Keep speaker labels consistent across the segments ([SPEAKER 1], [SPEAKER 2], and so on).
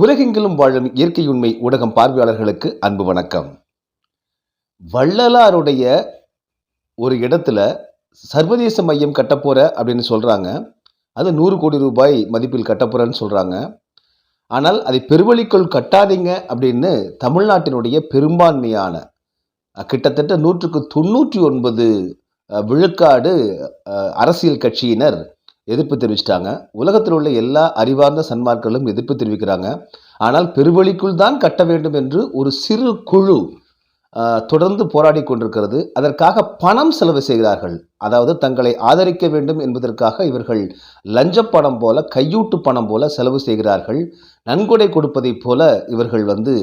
[SPEAKER 1] உலகெங்கிலும் வாழும் இயற்கை உண்மை ஊடகம் பார்வையாளர்களுக்கு அன்பு வணக்கம். வள்ளலாருடைய ஒரு இடத்துல சர்வதேச மையம் கட்டப்போற அப்படின்னு சொல்றாங்க. அது நூறு கோடி ரூபாய் மதிப்பில் கட்டப்போறேன்னு சொல்றாங்க. ஆனால் அதை பெருவழிக்குள் கட்டாதீங்க அப்படின்னு தமிழ்நாட்டினுடைய பெரும்பான்மையான கிட்டத்தட்ட நூற்றுக்கு தொண்ணூற்றி ஒன்பது விழுக்காடு அரசியல் கட்சியினர் எதிர்ப்பு தெரிவிச்சிட்டாங்க. உலகத்தில் உள்ள எல்லா அறிவார்ந்த சன்மார்களும் எதிர்ப்பு தெரிவிக்கிறாங்க. ஆனால் பெருவழிக்குள் தான் கட்ட வேண்டும் என்று ஒரு சிறு குழு தொடர்ந்து போராடி கொண்டிருக்கிறது. அதற்காக பணம் செலவு செய்கிறார்கள். அதாவது தங்களை ஆதரிக்க வேண்டும் என்பதற்காக இவர்கள் லஞ்ச பணம் போல கையூட்டு பணம் போல செலவு செய்கிறார்கள். நன்கொடை கொடுப்பதைப் போல இவர்கள் வந்து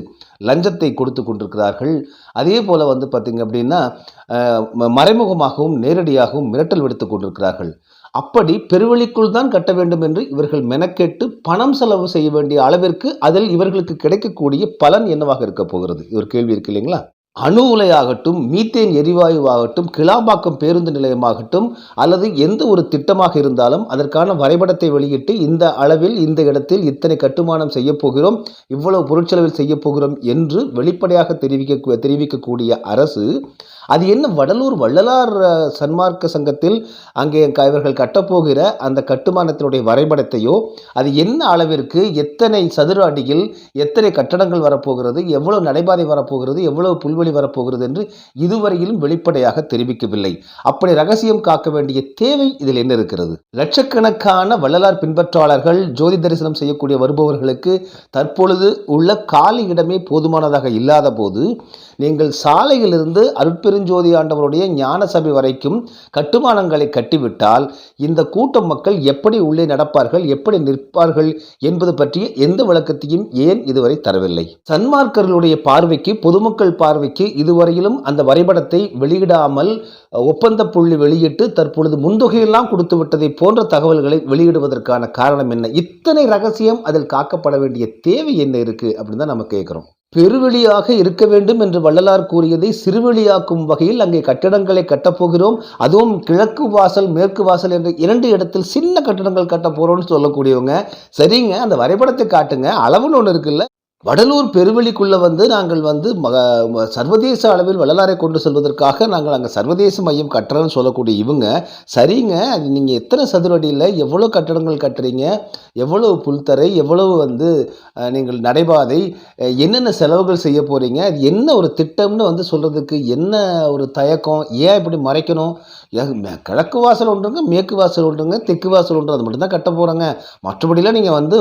[SPEAKER 1] லஞ்சத்தை கொடுத்து கொண்டிருக்கிறார்கள். அதே போல வந்து பார்த்தீங்க அப்படின்னா ம- மறைமுகமாகவும் நேரடியாகவும் மிரட்டல் விடுத்து கொண்டிருக்கிறார்கள். அப்படி பெருவழிக்குள் தான் கட்ட வேண்டும் என்று இவர்கள் மெனக்கெட்டு பணம் செலவு செய்ய வேண்டிய அளவிற்கு அதில் இவர்களுக்கு கிடைக்கக்கூடிய பலன் என்னவாக இருக்க போகிறது? ஒரு கேள்வி இருக்கு இல்லைங்களா? அணு உலையாகட்டும் மீத்தேன் எரிவாயுவாகட்டும் கிளாம்பாக்கம் பேருந்து நிலையமாகட்டும் அல்லது எந்த ஒரு திட்டமாக இருந்தாலும் அதற்கான வரைபடத்தை வெளியிட்டு இந்த அளவில் இந்த இடத்தில் இத்தனை கட்டுமானம் செய்யப்போகிறோம் இவ்வளவு பொருட்செலவில் செய்யப்போகிறோம் என்று வெளிப்படையாக தெரிவிக்க தெரிவிக்கக்கூடிய அரசு அது என்ன வடலூர் வள்ளலார் சன்மார்க்க சங்கத்தில் அங்கே க- இவர்கள் கட்டப்போகிற அந்த கட்டுமானத்தினுடைய வரைபடத்தையோ அது என்ன அளவிற்கு எத்தனை சதுர அடியில் எத்தனை கட்டடங்கள் வரப்போகிறது எவ்வளவு நடைபாதை வரப்போகிறது எவ்வளவு புல்வெளி வரப்போகிறது என்று இதுவரையிலும் வெளிப்படையாக தெரிவிக்கவில்லை. அப்படி ரகசியம் காக்க வேண்டிய தேவை இதில் என்ன இருக்கிறது? லட்சக்கணக்கான வள்ளலார் பின்பற்றாளர்கள் ஜோதி தரிசனம் செய்யக்கூடிய வருபவர்களுக்கு தற்பொழுது உள்ள காலி இடமே போதுமானதாக இல்லாத போது நீங்கள் சாலையிலிருந்து அருட்பெருஞ்சோதி ஆண்டவருடைய ஞான சபை வரைக்கும் கட்டுமானங்களை கட்டிவிட்டால் இந்த கூட்ட மக்கள் எப்படி உள்ளே நடப்பார்கள் எப்படி நிற்பார்கள் என்பது பற்றிய எந்த விளக்கத்தையும் ஏன் இதுவரை தரவில்லை? சன்மார்க்கர்களுடைய பார்வைக்கு பொதுமக்கள் பார்வைக்கு இதுவரையிலும் அந்த வரைபடத்தை வெளியிடாமல் ஒப்பந்த புள்ளி வெளியிட்டு தற்பொழுது முன்தொகையெல்லாம் கொடுத்து விட்டதை போன்ற தகவல்களை வெளியிடுவதற்கான காரணம் என்ன? இத்தனை ரகசியம் அதில் காக்கப்பட வேண்டிய தேவை என்ன இருக்கு அப்படின்னு தான் நம்ம கேட்குறோம். பெருவெளியாக இருக்க வேண்டும் என்று வள்ளலார் கூறியதை சிறுவெளியாக்கும் வகையில் அங்கே கட்டிடங்களை கட்டப்போகிறோம் அதுவும் கிழக்கு வாசல் மேற்கு வாசல் என்ற இரண்டு இடத்தில் சின்ன கட்டடங்கள் கட்ட போகிறோம்னு சொல்லக்கூடியவங்க சரிங்க அந்த வரைபடத்தை காட்டுங்க. அளவுன்னு ஒன்று இருக்குல்ல. வடலூர் பெருவெளிக்குள்ள வந்து நாங்கள் வந்து மக ம- சர்வதேச அளவில் வள்ளலாரை கொண்டு செல்வதற்காக நாங்கள் அங்கே சர்வதேச மையம் கட்டுறோன்னு சொல்லக்கூடிய இவங்க சரிங்க அது நீங்கள் எத்தனை சதுரடியில் எவ்வளோ கட்டடங்கள் கட்டுறீங்க எவ்வளவு புல்தரை எவ்வளவு வந்து நீங்கள் நடைபாதை என்னென்ன செலவுகள் செய்ய போகிறீங்க அது என்ன ஒரு திட்டம்னு வந்து சொல்கிறதுக்கு என்ன ஒரு தயக்கம் ஏன் இப்படி மறைக்கணும் மே- கிழக்கு வாசல் ஒன்றுங்க மேற்கு வாசல் ஒன்றுங்க தெற்கு வாசல் ஒன்று அது மட்டும்தான் கட்ட போகிறாங்க மற்றபடிலாம் நீங்கள் வந்து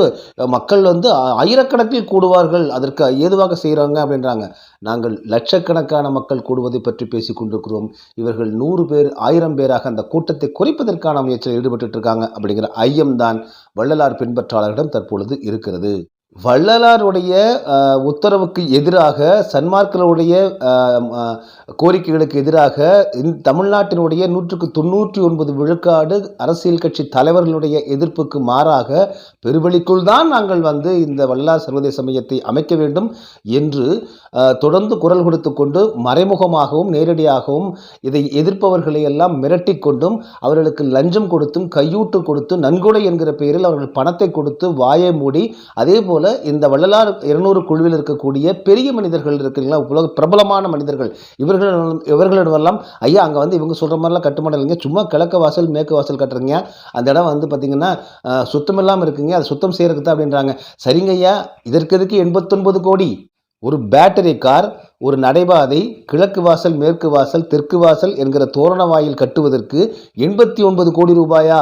[SPEAKER 1] மக்கள் வந்து ஆயிரக்கணக்கில் கூடுவார்கள். அதற்கு ஏதுவாக செய்கிறாங்க அப்படின்றாங்க. நாங்கள் லட்சக்கணக்கான மக்கள் கூடுவதை பற்றி பேசிக் கொண்டிருக்கிறோம். இவர்கள் நூறு பேர் ஆயிரம் பேராக அந்த கூட்டத்தை குறைப்பதற்கான முயற்சியில் ஈடுபட்டு இருக்காங்க அப்படிங்கிற ஐயம்தான் வள்ளலார் பின்பற்றாளர்களிடம் தற்பொழுது இருக்கிறது. வள்ளலாருடைய உத்தரவுக்கு எதிராக சன்மார்க்கருடைய கோரிக்கைகளுக்கு எதிராக தமிழ்நாட்டினுடைய நூற்றுக்கு தொண்ணூற்றி ஒன்பது விழுக்காடு அரசியல் கட்சி தலைவர்களுடைய எதிர்ப்புக்கு மாறாக பெருவெளிக்குள் தான் நாங்கள் வந்து இந்த வள்ளலார் சர்வதேச மையத்தை அமைக்க வேண்டும் என்று தொடர்ந்து குரல் கொடுத்து கொண்டு மறைமுகமாகவும் நேரடியாகவும் இதை எதிர்ப்பவர்களை எல்லாம் மிரட்டி கொண்டும் அவர்களுக்கு லஞ்சம் கொடுத்தும் கையூட்டு கொடுத்து நன்கொடை என்கிற பெயரில் அவர்கள் பணத்தை கொடுத்து வாயை மூடி அதே போல் இந்த வள்ளலார் இருநூறு குழுவில் இருக்கக்கூடிய பெரிய மனிதர்கள் இருக்குங்களா உலக பிரபலமான மனிதர்கள். இவர்களிடம் இவர்களிடமெல்லாம் ஐயா அங்கே வந்து இவங்க சொல்கிற மாதிரிலாம் கட்டுமானம் இல்லைங்க. சும்மா கிழக்கு வாசல் மேற்கு வாசல் கட்டுறீங்க. அந்த இடம் வந்து பார்த்தீங்கன்னா சுத்தம் இல்லாமல் இருக்குங்க. அதை சுத்தம் செய்கிறதுக்கு தான் அப்படின்றாங்க. சரிங்க ஐயா. இதற்கு இதுக்கு எண்பத்தொன்பது கோடி? ஒரு பேட்டரி கார் ஒரு நடைபாதை கிழக்கு வாசல் மேற்கு வாசல் தெற்கு வாசல் என்கிற தோரண வாயில் கட்டுவதற்கு எண்பத்தி ஒன்பது கோடி ரூபாயா?